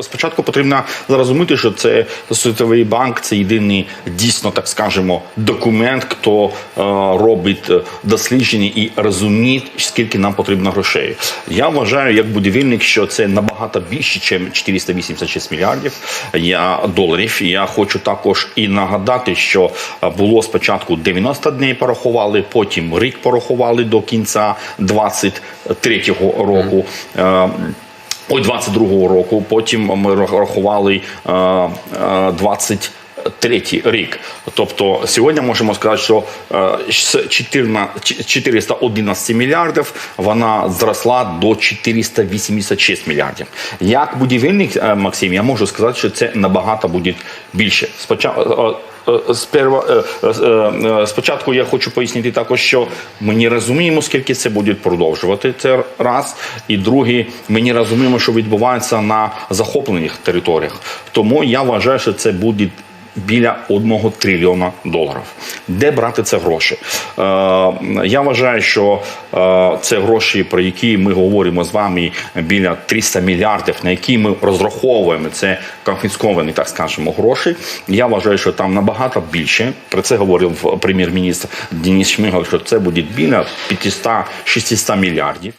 Спочатку потрібно зрозуміти, що це світовий банк, це єдиний дійсно, так скажемо, документ, хто е, робить е, дослідження і розуміє, скільки нам потрібно грошей. Я вважаю, як будівельник, що це набагато більше, ніж 486 мільярдів я, доларів. Я хочу також і нагадати, що е, було спочатку 90 днів порахували, потім рік порахували до кінця 23-го року. Е, Ой, 22-го року. Потім ми рахували е, е, 20 третій рік. Тобто сьогодні можемо сказати, що е, з 411 мільярдів вона зросла до 486 мільярдів. Як будівельник е, Максим, я можу сказати, що це набагато буде більше. Спочатку е, спочатку я хочу пояснити також, що ми не розуміємо, скільки це буде продовжувати. Це раз і другий, ми не розуміємо, що відбувається на захоплених територіях. Тому я вважаю, що це буде Біля одного трильйона доларів. Де брати це гроші? Е, я вважаю, що е, це гроші, про які ми говоримо з вами біля 300 мільярдів, на які ми розраховуємо. Це конфісковані, так скажемо, гроші. Я вважаю, що там набагато більше. Про це говорив прем'єр-міністр Денис Шмигаль, що це буде біля 500-600 мільярдів.